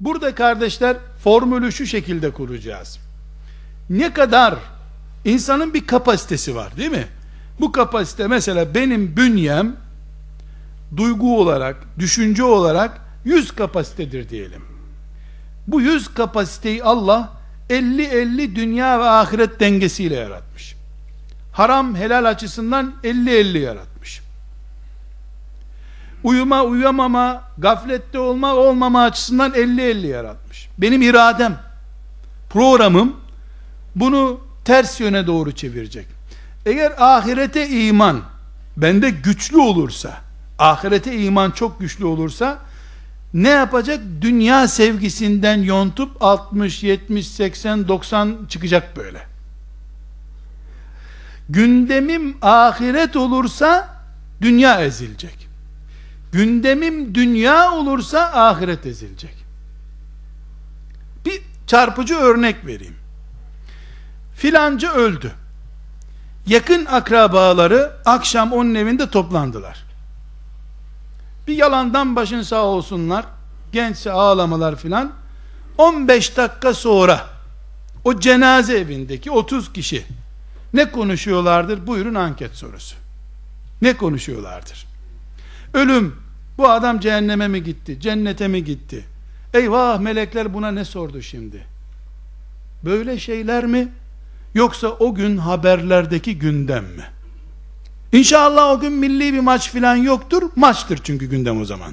Burada kardeşler formülü şu şekilde kuracağız. Ne kadar insanın bir kapasitesi var değil mi? Bu kapasite mesela benim bünyem duygu olarak, düşünce olarak 100 kapasitedir diyelim. Bu 100 kapasiteyi Allah 50-50 dünya ve ahiret dengesiyle yaratmış. Haram helal açısından 50-50 yaratmış. Uyuma uyuyamama, gaflette olma olmama açısından 50-50 yaratmış. Benim iradem, programım bunu ters yöne doğru çevirecek. Eğer ahirete iman bende güçlü olursa, ahirete iman çok güçlü olursa ne yapacak? Dünya sevgisinden yontup 60, 70, 80, 90 çıkacak böyle. Gündemim ahiret olursa dünya ezilecek. Gündemim dünya olursa ahiret ezilecek. Bir çarpıcı örnek vereyim. Filanca öldü. Yakın akrabaları akşam onun evinde toplandılar. Bir yalandan başın sağ olsunlar. Gençse ağlamalar filan. 15 dakika sonra o cenaze evindeki 30 kişi ne konuşuyorlardır? Buyurun anket sorusu. Ne konuşuyorlardır? Ölüm, bu adam cehenneme mi gitti, cennete mi gitti? Eyvah melekler buna ne sordu şimdi? Böyle şeyler mi? Yoksa o gün haberlerdeki gündem mi? İnşallah o gün milli bir maç filan yoktur. Maçtır çünkü gündem o zaman.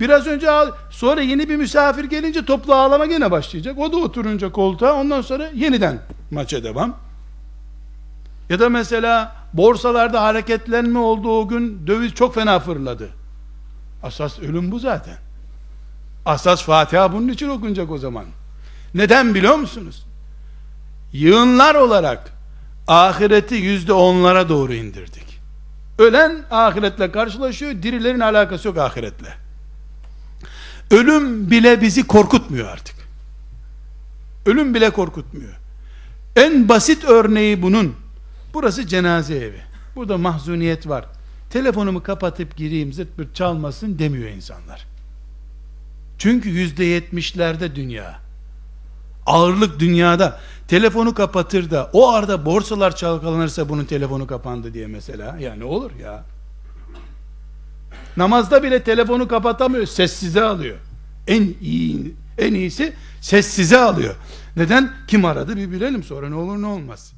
Biraz önce sonra yeni bir misafir gelince toplu ağlama gene başlayacak. O da oturunca koltuğa ondan sonra yeniden maça devam. Ya da mesela borsalarda hareketlenme olduğu gün döviz çok fena fırladı. Asas ölüm bu zaten. Asas Fatiha bunun için okunacak o zaman. Neden biliyor musunuz? Yığınlar olarak ahireti yüzde onlara doğru indirdik. Ölen ahiretle karşılaşıyor, dirilerin alakası yok ahiretle. Ölüm bile bizi korkutmuyor artık. Ölüm bile korkutmuyor. En basit örneği bunun, burası cenaze evi. Burada mahzuniyet var. Telefonumu kapatıp gireyim zırt pırt çalmasın demiyor insanlar. Çünkü yüzde yetmişlerde dünya. Ağırlık dünyada. Telefonu kapatır da o arada borsalar çalkalanırsa bunun telefonu kapandı diye mesela. Ya ne olur ya. Namazda bile telefonu kapatamıyor. Sessize alıyor. En iyi en iyisi sessize alıyor. Neden? Kim aradı bir bilelim sonra ne olur ne olmaz.